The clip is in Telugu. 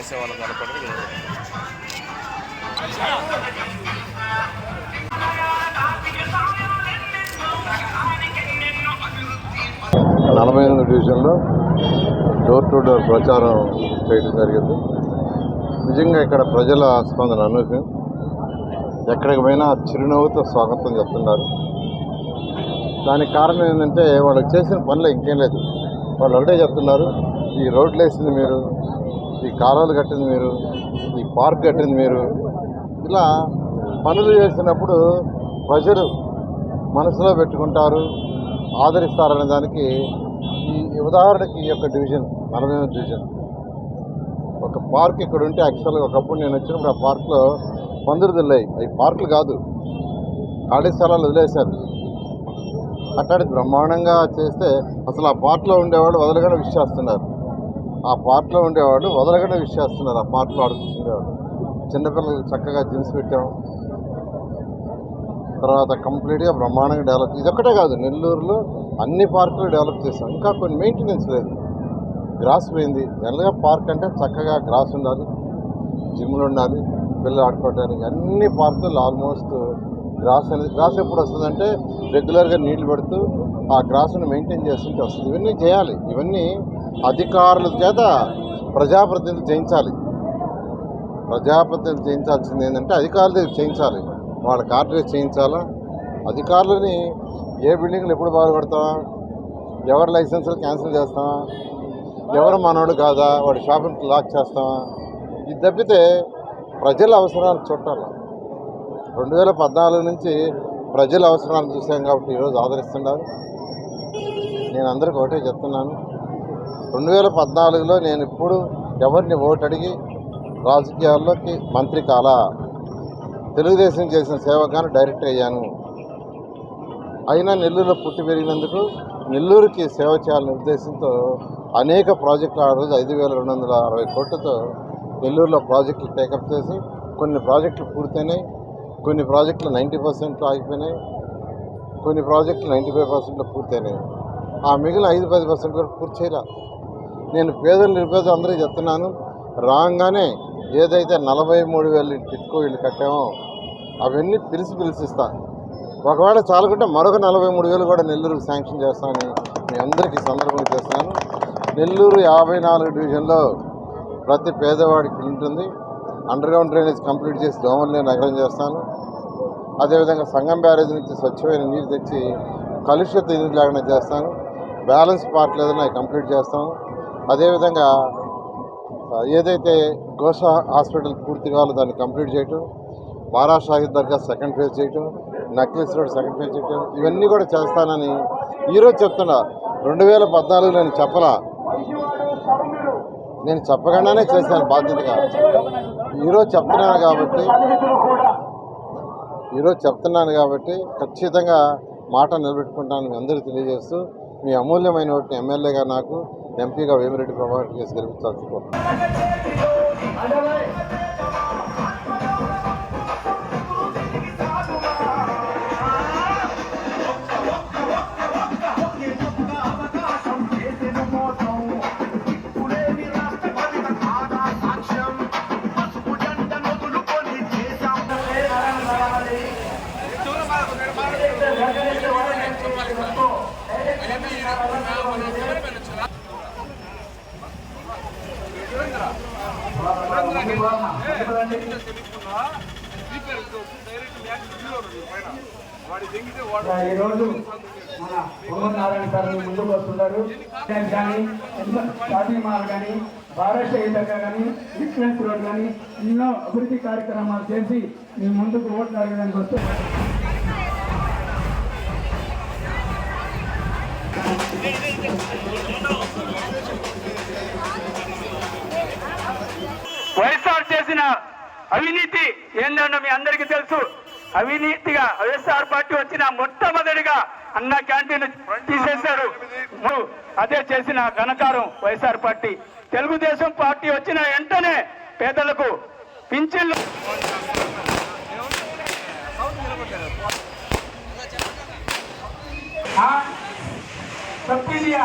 చేసే వాళ్ళకి లేదు నలభై ఎనిమిది డివిజన్లో డోర్ టు డోర్ ప్రచారం చేయడం జరిగింది. నిజంగా ఇక్కడ ప్రజల స్పందన అనూహ్యం. ఎక్కడికి పోయినా చిరునవ్వుతో స్వాగతం చెప్తున్నారు. దానికి కారణం ఏంటంటే వాళ్ళకి చేసిన పనులు ఇంకేం లేదు. వాళ్ళు ఒకటే చెప్తున్నారు ఈ రోడ్లు వేసింది మీరు ఈ కాలువలు కట్టింది మీరు ఈ పార్క్ కట్టింది మీరు. ఇలా పనులు చేసినప్పుడు ప్రజలు మనసులో పెట్టుకుంటారు ఆదరిస్తారనే దానికి ఈ ఉదాహరణకి ఈ యొక్క డివిజన్ నలభై డివిజన్. ఒక పార్క్ ఇక్కడ ఉంటే యాక్చువల్గా ఒకప్పుడు నేను వచ్చినప్పుడు ఆ పార్క్లో పందులు దిల్లాయి అవి పార్కులు కాదు. ఖాళీ స్థలాలు వదిలేశారు. అట్లాంటి బ్రహ్మాండంగా చేస్తే అసలు ఆ పార్క్లో ఉండేవాళ్ళు వదలగానే విష్ చేస్తున్నారు. ఆ పాటలో ఉండేవాడు వదలగడ విషేస్తున్నారు ఆ పాటలు ఆడుకుంటుండేవాడు చిన్నపిల్లలు చక్కగా జిమ్స్ పెట్టాం. తర్వాత కంప్లీట్గా బ్రహ్మాండంగా డెవలప్ ఇదొక్కటే కాదు నెల్లూరులో అన్ని పార్కులు డెవలప్ చేసాం ఇంకా కొన్ని మెయింటెనెన్స్ లేదు. గ్రాస్ పోయింది. జనరల్గా పార్క్ అంటే చక్కగా గ్రాస్ ఉండాలి జిమ్లు ఉండాలి పిల్లలు ఆడుకోవడానికి. అన్ని పార్కులు ఆల్మోస్ట్ గ్రాస్ అనేది గ్రాస్ ఎప్పుడు వస్తుందంటే రెగ్యులర్గా నీళ్ళు పెడుతూ ఆ గ్రాస్ను మెయింటైన్ చేస్తుంటే వస్తుంది. ఇవన్నీ చేయాలి. ఇవన్నీ అధికారుల చేత ప్రజాప్రతినిధులు చేయించాలి. ప్రజాప్రతినిధులు చేయించాల్సింది ఏంటంటే అధికారులు చేయించాలి. వాళ్ళ కార్డు చేయించాలా? అధికారులని ఏ బిల్డింగ్లు ఎప్పుడు బాగుపడతామా ఎవరి లైసెన్సులు క్యాన్సిల్ చేస్తామా ఎవరు మనోడు కాదా? వాడి షాపింగ్ లాక్ చేస్తామా ఇది తప్పితే ప్రజల అవసరాలు చూడాలి రెండు వేల పద్నాలుగు నుంచి ప్రజల అవసరాలు చూసాం కాబట్టి ఈరోజు ఆదరిస్తున్నారు. నేను అందరికీ ఒకటే చెప్తున్నాను. రెండు వేల పద్నాలుగులో నేను ఇప్పుడు ఎవరిని ఓటు అడిగి రాజకీయాల్లోకి మంత్రి కాలా. తెలుగుదేశం చేసిన సేవకాను డైరెక్ట్ అయ్యాను. అయినా నెల్లూరులో పుట్టి పెరిగినందుకు నెల్లూరుకి సేవ చేయాలనే ఉద్దేశంతో అనేక ప్రాజెక్టులు ఆ రోజు ఐదు వేల రెండు వందల అరవై కోట్లతో నెల్లూరులో ప్రాజెక్టులు టేకప్ చేసి కొన్ని ప్రాజెక్టులు పూర్తయినాయి. కొన్ని ప్రాజెక్టులు నైంటీ పర్సెంట్లో ఆగిపోయినాయి. కొన్ని ప్రాజెక్టులు నైంటీ ఫైవ్ పర్సెంట్లో పూర్తయినాయి. ఆ మిగిలిన ఐదు పది పర్సెంట్ వరకు పూర్తి చేయాలి. నేను పేదలు నిరుపేదలు అందరికీ చెప్తున్నాను. రాగానే ఏదైతే నలభై మూడు వేలు టిట్కో ఇల్లు కట్టామో అవన్నీ పిలిచి పిలిచిస్తా ఒకవేళ చాలకుంటే మరొక నలభై మూడు వేలు కూడా నెల్లూరుకు శాంక్షన్ చేస్తానని మీ అందరికీ సందర్భం చేస్తాను చేస్తున్నాను. నెల్లూరు యాభై నాలుగు డివిజన్లో ప్రతి పేదవాడికి ఉంటుంది. అండర్గ్రౌండ్ డ్రైనేజ్ కంప్లీట్ చేసి దోమల్ని నగరం చేస్తాను. అదేవిధంగా సంగం బ్యారేజ్ నుంచి స్వచ్ఛమైన నీరు తెచ్చి కలుషిత నీరు లేకుండా చేస్తాను. బ్యాలెన్స్ పార్ట్ లేదని కంప్లీట్ చేస్తాను. అదేవిధంగా ఏదైతే గోష హాస్పిటల్ పూర్తి కావాలో దాన్ని కంప్లీట్ చేయటం మహారాష్ట్ర షాహిద్ దర్గా సెకండ్ ఫేజ్ చేయటం నక్లెస్ రోడ్ సెకండ్ ఫేజ్ చేయటం ఇవన్నీ కూడా చేస్తానని ఈరోజు చెప్తున్నా. రెండు వేల పద్నాలుగు నేను చెప్పలా. నేను చెప్పకుండానే చేశాను బాధ్యతగా. ఈరోజు చెప్తున్నాను కాబట్టి ఈరోజు చెప్తున్నాను కాబట్టి ఖచ్చితంగా మాట నిలబెట్టుకుంటాను మీ అందరికీ తెలియజేస్తూ మీ అమూల్యమైన ఓటుని ఎమ్మెల్యేగా నాకు ఎంపీగా వేమిరెడ్డి ప్రభాకర్ చేసి గెలిపించాల్సి కోరుతున్నాను. ఈరోజు మన పూర్వనారాయణ సార్ ముందుకు వస్తున్నారు కానీ షాపింగ్ మాల్ కానీ భారత దగ్గర కానీ ఇన్సూరెన్స్ రోడ్ కానీ ఎన్నో అభివృద్ధి కార్యక్రమాలు చేసి మీ ముందుకు ఓట్లు అడగడానికి వస్తున్నారు అవినీతి ఏంటంటే మీ అందరికీ తెలుసు. అవినీతిగా వైఎస్ఆర్ పార్టీ వచ్చిన మొట్టమొదటిగా అన్న క్యాంటీన్ తీసేశారు. అదే చేసిన ఘనకారం వైఎస్ఆర్ పార్టీ. తెలుగుదేశం పార్టీ వచ్చిన వెంటనే పేదలకు పింఛన్లు సబ్సిడీయా